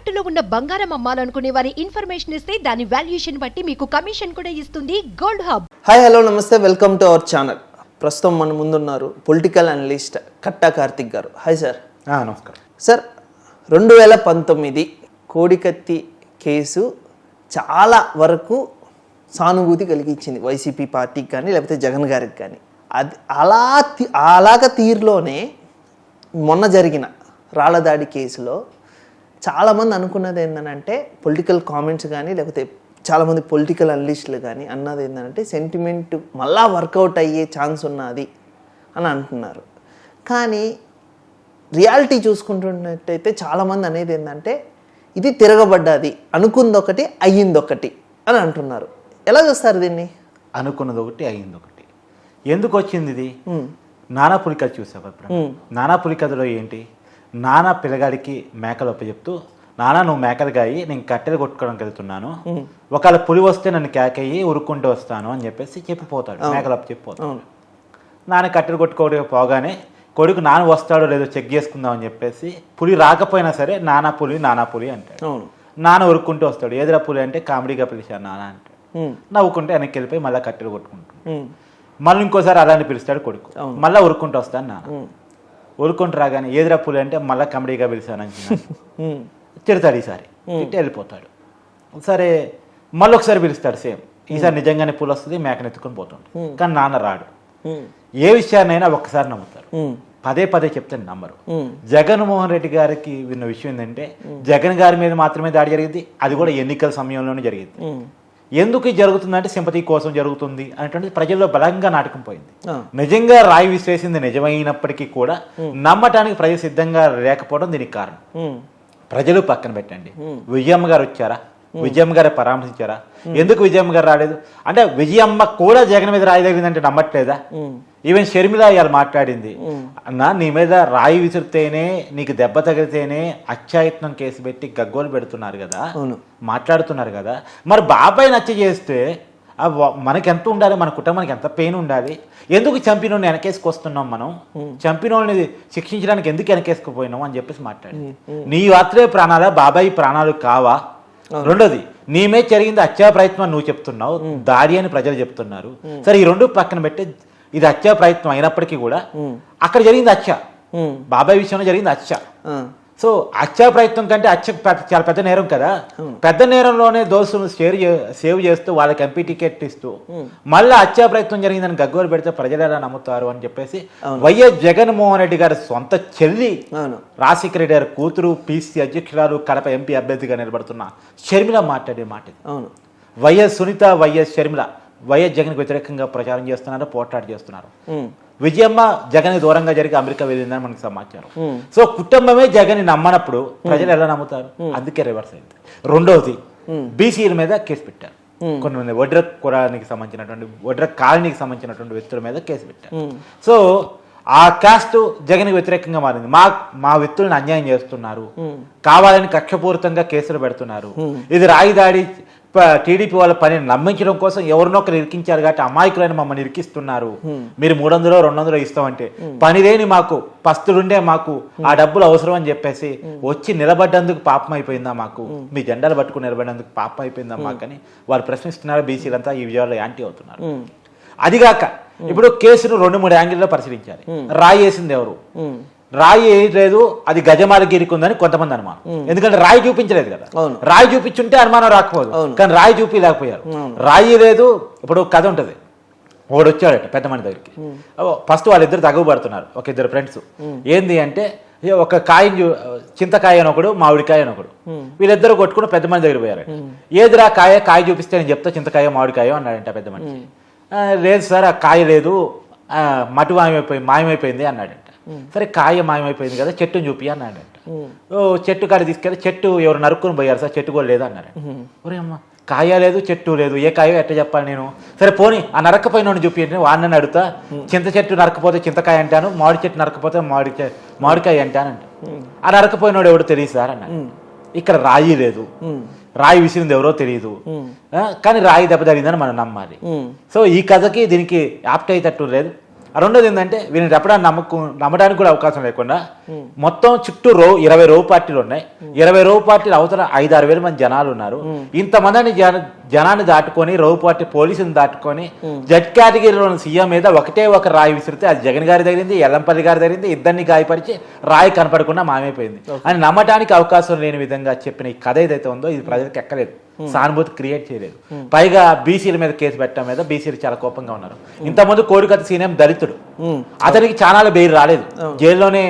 తాకట్టులో ఉన్న బంగారం అమ్మాలనుకునే వారి ఇన్ఫర్మేషన్ ఇస్తే దాని వాల్యుయేషన్ బట్టి మీకు కమిషన్ కూడా ఇస్తుంది గోల్డ్ హబ్. హాయ్ హలో నమస్తే వెల్కమ్ టు అవర్ ఛానల్ ప్రస్తుతం మన ముందున్నారు పొలిటికల్ అనలిస్ట్ కట్టా కార్తిక్ గారు. హాయ్ సార్ ఆ, నమస్కారం. సార్ రెండు వేల పంతొమ్మిది కోడికత్తి కేసు చాలా వరకు సానుభూతి కలిగించింది వైసీపీ పార్టీకి కానీ లేకపోతే జగన్ గారికి కానీ. అది అలా తి- అలాగ తీరులోనే మొన్న జరిగిన రాళ్ళదాడి కేసులో చాలామంది అనుకున్నది ఏంటంటే పొలిటికల్ కామెంట్స్ కానీ లేకపోతే చాలామంది పొలిటికల్ అనలిస్టులు కానీ అన్నది ఏంటంటే సెంటిమెంట్ మళ్ళా వర్కౌట్ అయ్యే ఛాన్స్ ఉన్నది అని అంటున్నారు. కానీ రియాలిటీ చూసుకుంటున్నట్టయితే చాలామంది అనేది ఏంటంటే ఇది తిరగబడ్డది అనుకుంది ఒకటి అయ్యింది ఒకటి అని అంటున్నారు. ఎలా చూస్తారు దీన్ని? అనుకున్నది ఒకటి అయింది ఒకటి ఎందుకు వచ్చింది ఇది నానా పులికథ చూసావు? నానా పులికథలో ఏంటి? నానా పిల్లగాడికి మేకలు చెప్తూ నానా నువ్వు మేకలు గాయి నేను కట్టెలు కొట్టుకోవడానికి వెళ్తున్నాను. ఒకవేళ పులి వస్తే నన్ను కేకయ్యి ఉరుక్కుంటూ వస్తాను అని చెప్పేసి చెప్పిపోతాడు. మేకలు చెప్పిపోతాడు నాన్న కట్టెలు కొట్టుకోవడం పోగానే కొడుకు నాన్న వస్తాడో లేదో చెక్ చేసుకుందాం అని చెప్పేసి పులి రాకపోయినా సరే నానా పులి నానా పులి అంటాడు. నాన్న ఉరుక్కుంటూ వస్తాడు. ఏదిరా పులి అంటే కామెడీగా పిలిచాను నాన్న అంటాడు. ఉమ్, నవ్వుకుంటే వెనక్కి వెళ్ళిపోయి మళ్ళీ కట్టెలు కొట్టుకుంటాడు. మళ్ళీ ఇంకోసారి అలానే పిలుస్తాడు కొడుకు. మళ్ళీ ఉరుక్కుంటూ వస్తాను నాన్న. ఉరుక్కుంటూ రాగానే ఏదిరా పులి అంటే మళ్ళీ కామెడీగా పిలిచాను తిడతాడు ఈసారి. తిట్టి వెళ్ళిపోతాడు. సరే మళ్ళీ ఒకసారి పిలుస్తాడు సేమ్. ఈసారి నిజంగానే పులి వస్తుంది మేకను ఎత్తుకొని పోతాడు. కానీ నాన్న రాడు. ఏ విషయాన్నైనా ఒక్కసారి నమ్ముతారు. పదే పదే చెప్తే నమ్మరు. జగన్మోహన్ రెడ్డి గారికి విన్న విషయం ఏంటంటే జగన్ గారి మీద మాత్రమే దాడి జరిగింది అది కూడా ఎన్నికల సమయంలోనే జరిగింది. ఎందుకు జరుగుతుందంటే సింపతి కోసం జరుగుతుంది అనేటువంటిది ప్రజల్లో బలంగా నాటకం పోయింది. నిజంగా రాయి విశ్లేసింది నిజమైనప్పటికీ కూడా నమ్మటానికి ప్రజలు సిద్ధంగా లేకపోవడం దీనికి కారణం. ప్రజలు పక్కన పెట్టండి. విజయమ్మ గారు వచ్చారా? విజయమ్మ గారు పరామర్శించారా? ఎందుకు విజయమ్మ గారు రాలేదు? అంటే విజయమ్మ కూడా జగన్ మీద రాయి తగిలిందంటే నమ్మట్లేదా? ఈవెన్ షర్మిల ఇవాళ మాట్లాడింది. అన్న నీ మీద రాయి విసిరితేనే నీకు దెబ్బ తగిలితేనే అత్యాయత్నం కేసు పెట్టి గగ్గోలు పెడుతున్నారు కదా? మాట్లాడుతున్నారు కదా? మరి బాబాయ్ నచ్చ చేస్తే మనకి ఎంత ఉండాలి? మన కుటుంబానికి ఎంత పెయిన్ ఉండాలి? ఎందుకు చంపినోడిని వెనకేసుకొస్తున్నాం మనం? చంపినోడిని శిక్షించడానికి ఎందుకు వెనకేసుకుపోయినాం అని చెప్పేసి మాట్లాడి నీ మాత్రమే ప్రాణాలా? బాబాయ్ ప్రాణాలు కావా? రెండోది నీ మీద జరిగింది హత్యా ప్రయత్నం అని నువ్వు చెప్తున్నావు దాడి అని ప్రజలు చెప్తున్నారు. సరే ఈ రెండు పక్కన పెట్టి ఇది హత్యా ప్రయత్నం అయినప్పటికీ కూడా అక్కడ జరిగింది హత్య. బాబాయ్ విషయంలో జరిగింది హత్య. సో హత్యా ప్రయత్నం కంటే హత్య పెద్ద- చాలా పెద్ద నేరం కదా. పెద్ద నేరంలోనే దోస్తులను షేర్ సేవ్ చేస్తూ వాళ్ళకి ఎంపీ టికెట్ ఇస్తూ మళ్ళీ హత్యా ప్రయత్నం జరిగిందని గగ్గోలు పెడితే ప్రజలు ఎలా నమ్ముతారు అని చెప్పేసి వైఎస్ జగన్మోహన్ రెడ్డి గారి సొంత చెల్లి రాజశేఖర రెడ్డి గారి కూతురు పీసీ అధ్యక్షురాలు కడప ఎంపీ అభ్యర్థిగా నిలబడుతున్న షర్మిల మాట్లాడే మాట. అవును. YS Sunitha YS Sharmila YS జగన్కి వ్యతిరేకంగా ప్రచారం చేస్తున్నారు పోట్లాట చేస్తున్నారు. విజయమ్మ జగన్ దూరంగా జరిగి అమెరికా వెళ్ళిందని మనకు సమాచారం. సో కుటుంబమే జగన్ నమ్మనప్పుడు ప్రజలు ఎలా నమ్ముతారు? అందుకే రివర్స్ అయింది. రెండవది బీసీల మీద కేసు పెట్టారు. కొంతమంది వడ్ర కులానికి సంబంధించినటువంటి వడ్ర కాలనీకి సంబంధించినటువంటి వ్యక్తుల మీద కేసు పెట్టారు. సో ఆ కాస్ట్ జగన్ వ్యతిరేకంగా మారింది. మా మా వ్యక్తులను అన్యాయం చేస్తున్నారు. కావాలని కక్షపూరితంగా కేసులు పెడుతున్నారు. ఇది రాయి దాడి టీడీపీ వాళ్ళ పని నమ్మించడం కోసం ఎవరినొకరు ఇరికించారు కాబట్టి అమాయకులైన మమ్మల్ని ఇరికిస్తున్నారు. మీరు మూడు వందలు రెండు వందలు ఇస్తామంటే పని లేని మాకు పస్తులుండే మాకు ఆ డబ్బులు అవసరం అని చెప్పేసి వచ్చి నిలబడ్డందుకు పాపం అయిపోయిందా మాకు మీ జెండాలు పట్టుకుని నిలబడ్డందుకు పాపం అయిపోయిందా మాకు అని వాళ్ళు ప్రశ్నిస్తున్నారు బీసీలంతా ఈ విజయాల్లో యాంటీ అవుతున్నారు. అదిగాక ఇప్పుడు కేసును రెండు మూడు యాంగిల్లో పరిశీలించాలి. రాయి వేసింది ఎవరు? రాయి వేయలేదు అది గజమాల గిరికుందని కొంతమంది అనుమానం. ఎందుకంటే రాయి చూపించలేదు కదా. రాయి చూపించుంటే అనుమానం రాకపోదు. కానీ రాయి చూపించలేకపోయారు రాయి లేదు ఇప్పుడు కథ ఉంటది. ఒకడు వచ్చాడట పెద్ద మని దగ్గరికి. ఫస్ట్ వాళ్ళిద్దరు తగుపడుతున్నారు ఒక ఇద్దరు ఫ్రెండ్స్ ఏంది అంటే ఒక కాయని చూ- చింతకాయ అని ఒకడు మామిడికాయ అని ఒకడు. వీళ్ళిద్దరు కొట్టుకుని పెద్ద మని దగ్గర పోయారు ఏదిరా కాయ కాయ చూపిస్తే నేను చెప్తా చింతకాయ మామిడికాయ అన్నాడంట పెద్ద మనిషి. "ఆ, లేదు సార్ ఆ కాయ లేదు. మటు మాయమైపోయి మాయమైపోయింది అన్నాడంట. సరే కాయ మాయమైపోయింది కదా చెట్టుని చూపి అన్నాడంట. ఓ చెట్టు కాడ తీసుకెళ్ళి చెట్టు ఎవరు నరుక్కుని పోయారు సార్ చెట్టు కూడా లేదు అన్నాడు ఒరే అమ్మ కాయ లేదు చెట్టు లేదు ఏ కాయో ఎట్ట చెప్పాలి నేను? సరే పోనీ ఆ నరకపోయిన చూపి అంటే వాడిని అడుగుతా చింత చెట్టు నరకపోతే చింతకాయ అంటాను మామిడి చెట్టు నరకపోతే మామిడి మామిడికాయ అంటానంట. ఆ నరకపోయినోడు ఎవడు తెలియదు సార్ అన్నాడు. ఇక్కడ రాయి లేదు. రాయి విసిరింది ఎవరో తెలియదు కానీ రాయి దెబ్బ తగిలిందని మనం నమ్మాలి. సో ఈ కథకి దీనికి యాప్ట్ అయ్యేటట్టు లేదు. రెండోది ఏంటంటే వీరిని రెప్పడానికి నమ్మకం నమ్మడానికి కూడా అవకాశం లేకుండా మొత్తం చుట్టూ రో ఇరవై రో పార్టీలు ఉన్నాయి. ఇరవై రో పార్టీలు అవతల ఐదు ఆరు వేల మంది జనాలు ఉన్నారు. ఇంతమందిని జన జనాన్ని దాటుకొని రో పార్టీ పోలీసుని దాటుకొని జడ్ కేటగిరీలోని సీఎం మీద ఒకటే ఒక రాయి విసిరితే అది జగన్ గారి తగిలింది ఎల్లంపల్లి గారి తగిలింది ఇద్దరిని గాయపరిచి రాయి కనపడకుండా మాయమైపోయింది. అని నమ్మటానికి అవకాశం లేని విధంగా చెప్పిన ఈ కథ ఏదైతే ఉందో ఇది ప్రజలకు ఎక్కలేదు. సానుభూతి క్రియేట్ చేయలేదు. పైగా బీసీల మీద కేసు పెట్టడం మీద బీసీలు చాలా కోపంగా ఉన్నారు. ఇంతకుముందు కోడికత్త సీనియం దళితుడు. అతనికి చాలా బెయిల్ రాలేదు. జైల్లోనే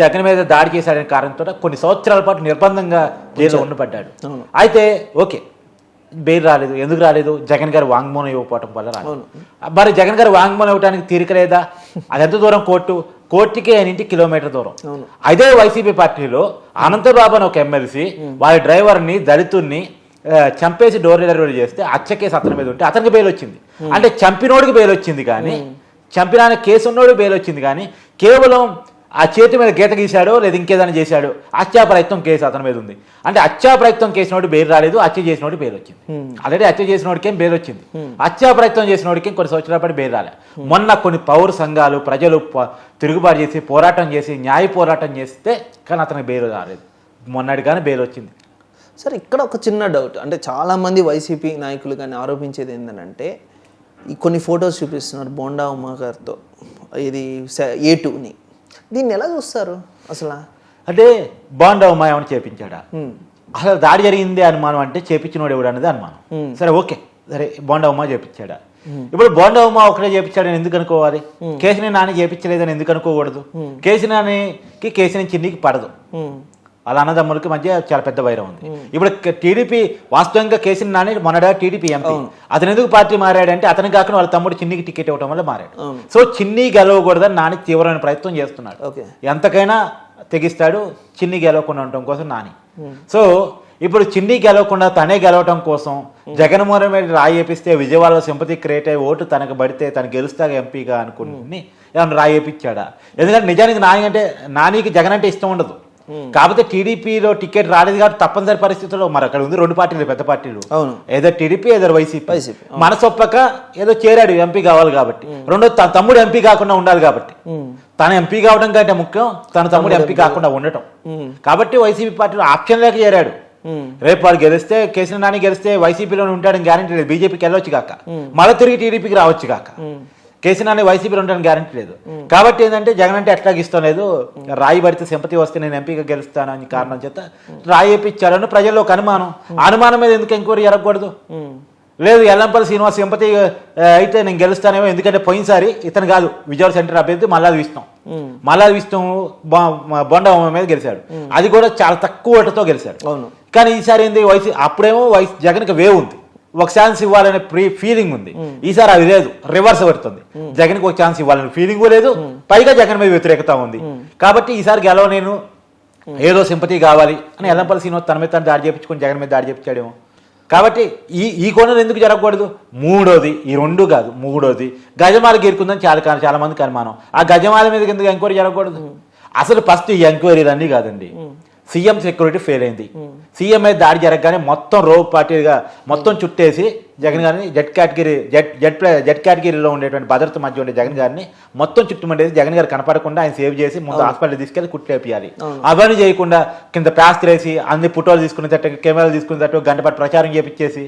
జగన్ మీద దాడి చేశాడనే కారణంతో కొన్ని సంవత్సరాల పాటు నిర్బంధంగా జైల్లో ఉండబడ్డాడు. అయితే ఓకే బెయిల్ రాలేదు. ఎందుకు రాలేదు? జగన్ గారు వాంగ్మూలం ఇవ్వకపోవటం వల్ల రాలేదు. మరి జగన్ గారు వాంగ్మూలం ఇవ్వడానికి తీరిక లేదా అది ఎంత దూరం కోర్టు? కోర్టుకి ఆయన ఇంటి కిలోమీటర్ దూరం అదే వైసీపీ పార్టీలో అనంతబాబు అని ఒక ఎమ్మెల్సీ వారి డ్రైవర్ని దళితుడిని చంపేసి డోర్ డెలివరీ చేస్తే హత్య కేసు అతని మీద ఉంటే అతనికి బెయిల్ వచ్చింది. అంటే చంపినోడికి బెయిల్ వచ్చింది కానీ చంపిన కేసు ఉన్నోడు బెయిల్ వచ్చింది కానీ కేవలం ఆ చేతి మీద గీత గీశాడో లేదా ఇంకేదైనా చేశాడో హత్యా ప్రయత్నం కేసు అతని మీద ఉంది. అంటే హత్యా ప్రయత్నం చేసినోడు బెయిల్ రాలేదు హత్య చేసినోడు బెయిల్ వచ్చింది. ఆల్రెడీ హత్య చేసినోడికేం బెయిల్ వచ్చింది. హత్యా ప్రయత్నం చేసినోడికి కొన్ని సంవత్సరాల పాటు బెయిల్ రాలే. మొన్న కొన్ని పౌర సంఘాలు ప్రజలు తిరుగుబాటు చేసి పోరాటం చేసి న్యాయ పోరాటం చేస్తే కానీ అతనికి బెయిల్ రాలేదు. మొన్నటి కానీ బెయిల్ వచ్చింది. సార్ ఇక్కడ ఒక చిన్న డౌట్ అంటే చాలామంది వైసీపీ నాయకులు కానీ ఆరోపించేది ఏంటంటే ఈ కొన్ని ఫొటోస్ చూపిస్తున్నారు బోండా ఉమా గారితో. ఇది ఏ టూని దీన్ని ఎలా చూస్తారు అసలు? అంటే బాండా ఉమాయ ఏమైనా చేపించాడా? అసలు దాడి జరిగింది అనుమానం అంటే చేపించినోడు ఎవడు అనేది అనుమానం. సరే ఓకే. సరే బోండా ఉమా చేపించాడా? ఇప్పుడు బోండా ఉమా ఒకటే చేపించాడని ఎందుకు అనుకోవాలి? కేసుని నాని చేపించలేదని ఎందుకు అనుకోకూడదు? నానికి కేసుని చిన్నికి పడదు. వాళ్ళ అన్నదమ్ములకి మధ్య చాలా పెద్ద వైరం ఉంది. ఇప్పుడు టీడీపీ వాస్తవంగా కేసీని నాని మొన్నడా టీడీపీ ఎంపీ. అతను ఎందుకు పార్టీ మారాడంటే అతని కాకుండా వాళ్ళ తమ్ముడు చిన్నికి టికెట్ ఇవ్వడం వల్ల మారాడు. సో చిన్ని గెలవకూడదని నాని తీవ్రమైన ప్రయత్నం చేస్తున్నాడు. ఎంతకైనా తెగిస్తాడు చిన్ని గెలవకుండా ఉండటం కోసం నాని. సో ఇప్పుడు చిన్ని గెలవకుండా తనే గెలవటం కోసం జగన్మోహన్ రెడ్డి రాయి వేపిస్తే విజయవాడలో సింపతి క్రియేట్ అయ్యి ఓటు తనకు పడితే తను గెలుస్తాగా ఎంపీగా అనుకుని ఏమన్నా రాయి వేపించాడా? ఎందుకంటే నిజానికి నాని అంటే నానికి జగన్ అంటే ఇష్టం ఉండదు. కాకపోతే టీడీపీలో టికెట్ రాలేదు కాబట్టి తప్పనిసరి పరిస్థితుల్లో మరి అక్కడ ఉంది. రెండు పార్టీలు పెద్ద పార్టీలు. అవును. ఏదో టీడీపీ ఏదో వైసీపీ. వైసీపీ, మనసొప్పక ఏదో చేరాడు ఎంపీ కావాలి కాబట్టి. రెండో తన తమ్ముడు ఎంపీ కాకుండా ఉండాలి కాబట్టి. తన ఎంపీ కావడం కంటే ముఖ్యం తన తమ్ముడు ఎంపీ కాకుండా ఉండటం. కాబట్టి వైసీపీ పార్టీలో ఆప్షన్ లేక చేరాడు రేపు వాడు గెలిస్తే కేసీఆర్ నాని గెలిస్తే వైసీపీలోనే ఉంటాడని గ్యారంటీ లేదు. బీజేపీకి వెళ్ళొచ్చు కాక. మళ్ళీ తిరిగి టీడీపీకి రావచ్చు కాక. కేసీఆర్ నాని వైసీపీలో ఉంటాడని గ్యారంటీ లేదు. కాబట్టి ఏంటంటే జగన్ అంటే ఎట్లాగ ఇష్టం లేదు. రాయి పడితే సింపతి వస్తే నేను ఎంపీగా గెలుస్తాను అని కారణం చేత రాయి వేయించాడని ప్రజల్లో ఒక అనుమానం. అనుమానం మీద ఎందుకు ఎంక్వైరీ జరగకూడదు? లేదు ఎల్లంపల్లి శ్రీనివాస్ సింపతి అయితే నేను గెలుస్తానేమో ఎందుకంటే పోయినసారి ఇతను కాదు విజయవాడ సెంటర్ అభ్యర్థి మల్లాది విష్ణు. మల్లాది విష్ణు బొ- బొండ మీద గెలిచాడు. అది కూడా చాలా తక్కువ ఓటుతో గెలిచాడు. అవును. కానీ ఈసారి ఏంది వైసీ అప్పుడేమో వైస్ జగన్కి వేవ్ ఉంది. ఒక ఛాన్స్ ఇవ్వాలనే ప్రీ ఫీలింగ్ ఉంది. ఈసారి అది లేదు. రివర్స్ పడుతుంది. జగన్కి ఒక ఛాన్స్ ఇవ్వాలనే ఫీలింగ్ లేదు. పైగా జగన్ మీద వ్యతిరేకత ఉంది. కాబట్టి ఈసారి గెలవ నేను ఏదో సింపతి కావాలి అని ఎల్లంపల్లి శ్రీనివాస్ తన మీద తను దాడి చేయించుకొని జగన్ మీద దాడి చేయించాడేమో కాబట్టి ఈ ఈ కోణం ఎందుకు జరగకూడదు? మూడోది ఈ రెండు కాదు మూడోది. గజమాల గీరుకుందని చాలా చాలా మందికి అనుమానం. ఆ గజమాల మీద ఎందుకు ఎంక్వైరీ జరగకూడదు? అసలు ఫస్ట్ ఈ ఎంక్వైరీలు అన్నీ కాదండి సీఎం సెక్యూరిటీ ఫెయిల్ అయింది. సీఎం మీద దాడి జరగగానే మొత్తం రో పార్టీగా మొత్తం చుట్టేసి జగన్ గారిని Z category Z Z play Z కేటగిరీలో ఉండేటువంటి భద్రత మధ్య ఉండే జగన్ గారిని మొత్తం చుట్టుమండేసి జగన్ గారు కనపడకుండా ఆయన సేవ్ చేసి ముందు హాస్పిటల్ తీసుకెళ్ళి కుట్టేపియాలి అవన్నీ చేయకుండా కింద వేసి అన్ని ఫోటోలు తీసుకున్న తట్టు కెమెరాలు తీసుకున్న తట్టు గంట పాటు ప్రచారం చేపించేసి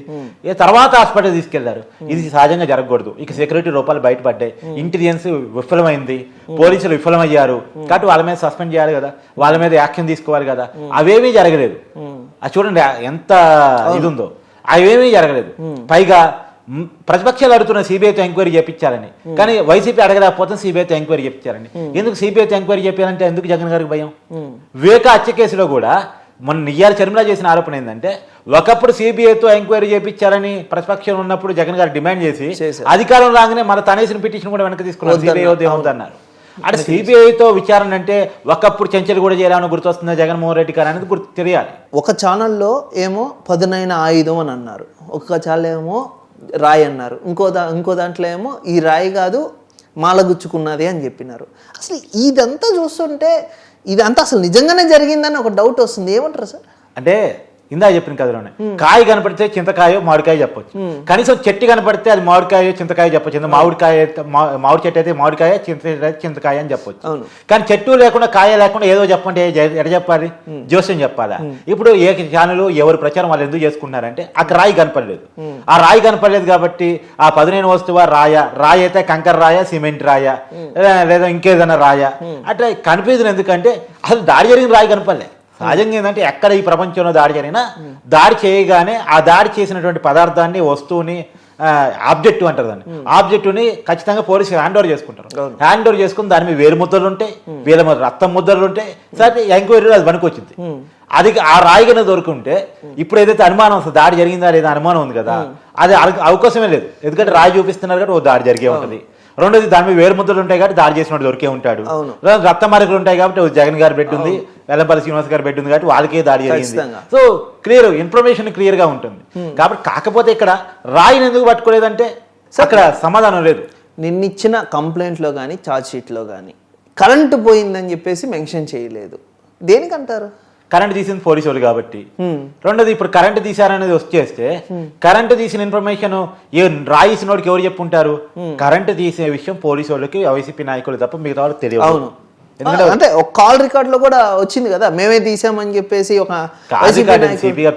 ఏ తర్వాత హాస్పిటల్ తీసుకెళ్ళారు. ఇది సహజంగా జరగకూడదు. ఇక సెక్యూరిటీ రూపాయలు బయటపడ్డాయి. ఇంటెలిజెన్స్ విఫలమైంది. పోలీసులు విఫలమయ్యారు. కాబట్టి వాళ్ళ మీద సస్పెండ్ చేయాలి కదా. వాళ్ళ మీద యాక్షన్ తీసుకోవాలి కదా. అవేమీ జరగలేదు. అది చూడండి ఎంత ఇది ఉందో అవేమీ జరగలేదు. పైగా ప్రతిపక్షాలు అడుగుతున్న సిబిఐతో ఎంక్వైరీ చేపించాలని. కానీ వైసీపీ అడగలేకపోతే సిబిఐతో ఎంక్వైరీ చేపించాలని. ఎందుకు సిబిఐతో ఎంక్వైరీ చేపించాలంటే ఎందుకు జగన్ గారికి భయం? వివేక హత్య కేసులో కూడా మొన్న నియ్యాల చర్మలా చేసిన ఆరోపణ ఏంటంటే ఒకప్పుడు సిబిఐతో ఎంక్వైరీ చేపించాలని ప్రతిపక్షం ఉన్నప్పుడు జగన్ గారు డిమాండ్ చేసి. అధికారం రాగానే మన తనేసిన పిటిషన్ కూడా వెనక్కి తీసుకున్నారు. సిబిఐ వద్దన్నారు. అంటే సిబిఐతో విచారణ అంటే ఒకప్పుడు చెంచలు కూడా చేయాలని గుర్తొస్తుంది జగన్మోహన్ రెడ్డి గారు అనేది గుర్తు తెలియాలి. ఒక ఛానల్లో ఏమో పదునైన ఆయుధం అని అన్నారు. ఒక ఛానల్ ఏమో రాయి అన్నారు. ఇంకో దా ఇంకో దాంట్లో ఏమో ఈ రాయి కాదు మాలగుచ్చుకున్నది అని చెప్పినారు. అసలు ఇదంతా చూస్తుంటే ఇదంతా అసలు నిజంగానే జరిగిందని ఒక డౌట్ వస్తుంది. ఏమంటారు సార్? అంటే ఇందా చెప్పిన కథలోనే. కాయ కనపడితే చింతకాయ మామిడికాయ చెప్పొచ్చు. కనీసం చెట్టు కనపడితే అది మామిడికాయ చింతకాయ చెప్పొచ్చు. మామిడికాయ మామిడి చెట్టు అయితే మామిడికాయ చింత చెట్టు అయితే చింతకాయ అని చెప్పొచ్చు. కానీ చెట్టు లేకుండా కాయ లేకుండా ఏదో చెప్పంటే ఏ- ఎడ చెప్పాలి? జోస్యం చెప్పాలా? ఇప్పుడు ఏ ఛానల్ ఎవరి ప్రచారం వాళ్ళు ఎందుకు చేసుకుంటున్నారంటే అక్కడ రాయి కనపడలేదు. ఆ రాయి కనపడలేదు కాబట్టి ఆ పదునైన వస్తువా రాయ రాయి అయితే కంకర రాయ సిమెంట్ రాయ లేదా ఇంకేదైనా రాయ. అట్లా కనిపించదు ఎందుకంటే అసలు దాడి జరిగిన రాయి కనపడలే. సహజంగా ఏంటంటే ఎక్కడ ఈ ప్రపంచంలో దాడి జరిగినా దాడి చేయగానే ఆ దాడి చేసినటువంటి పదార్థాన్ని వస్తువుని ఆబ్జెక్టివ్ అంటారు దాన్ని. ఆబ్జెక్టివ్ని ఖచ్చితంగా పోలీసులు హ్యాండ్ ఓవర్ చేసుకుంటారు. హ్యాండ్ ఓవర్ చేసుకుని దాని మీద వేరు ముద్రలు ఉంటాయి వీళ్ళ రక్తం ముద్రలు ఉంటాయి. సరే ఎంక్వైరీలో అది పనికొచ్చింది. అది ఆ రాయిగానే దొరుకుంటే ఇప్పుడు ఏదైతే అనుమానం వస్తుంది దాడి జరిగిందా లేదా అనుమానం ఉంది కదా అది అవకాశమే లేదు. ఎందుకంటే రాయి చూపిస్తున్నారు కాబట్టి ఓ దాడి జరిగే ఉంటుంది. రెండోది దాని మీద వేరు ముద్రలు ఉంటాయి కాబట్టి దాడి చేసినట్టు దొరికే ఉంటాడు. రక్త మార్కులు ఉంటాయి కాబట్టి జగన్ గారి బెడ్ ఉంది. వెల్లంపల్లి శ్రీనివాస్ గారి బెడ్ ఉంది కాబట్టి వాళ్ళకే దాడి జరిగింది. సో క్లియర్ ఇన్ఫర్మేషన్ క్లియర్గా ఉంటుంది. కాబట్టి కాకపోతే ఇక్కడ రాయిని ఎందుకు పట్టుకోలేదంటే అక్కడ సమాధానం లేదు. నిన్నిచ్చిన కంప్లైంట్లో కానీ ఛార్జ్ షీట్లో కానీ కరెంటు పోయిందని చెప్పేసి మెన్షన్ చేయలేదు. దేనికంటారు కరెంట్ తీసింది పోలీసు వాళ్ళు కాబట్టి. రెండోది ఇప్పుడు కరెంట్ తీశారనేది వచ్చేస్తే కరెంట్ తీసిన ఇన్ఫర్మేషన్ ఏ రాయిసినోడికి ఎవరు చెప్పుంటారు? కరెంట్ తీసే విషయం పోలీసు వాళ్ళకి వైసీపీ నాయకులు తప్ప మిగతా వాళ్ళకి తెలియదు. అవును. అంటే ఒక కాల్ రికార్డ్లో కూడా వచ్చింది కదా మేమే తీసామని చెప్పేసి ఒక వైసీపీ నాయకుడు- సిపి గారు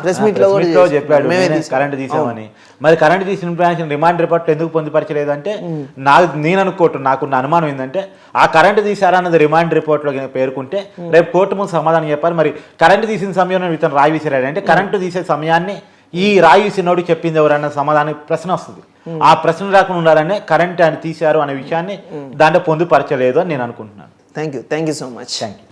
ప్రెస్ మీట్లో కూడా చెప్పాడు. కరెంట్ తీసామని. మరి కరెంట్ తీసిన ఇన్ఫర్మేషన్ రిమాండ్ రిపోర్ట్ ఎందుకు పొందుపరచలేదు అంటే నా నేను అనుకోవటం నాకున్న అనుమానం ఏంటంటే ఆ కరెంట్ తీసారా అన్నది రిమాండ్ రిపోర్ట్లో పేర్కొంటే రేపు కోర్టు ముందు సమాధానం చెప్పాలి. మరి కరెంట్ తీసిన సమయంలో ఇతను రాయి విసిరాడు. అంటే కరెంటు తీసే సమయాన్ని ఈ రాయి విసినోడు చెప్పింది ఎవరన్న సమాధానం ప్రశ్న వస్తుంది. ఆ ప్రశ్న రాకుండా ఉండాలనే కరెంట్ ఆయన తీశారు అనే విషయాన్ని దాంట్లో పొందుపరచలేదు అని నేను అనుకుంటున్నాను. Thank you thank you so much thank you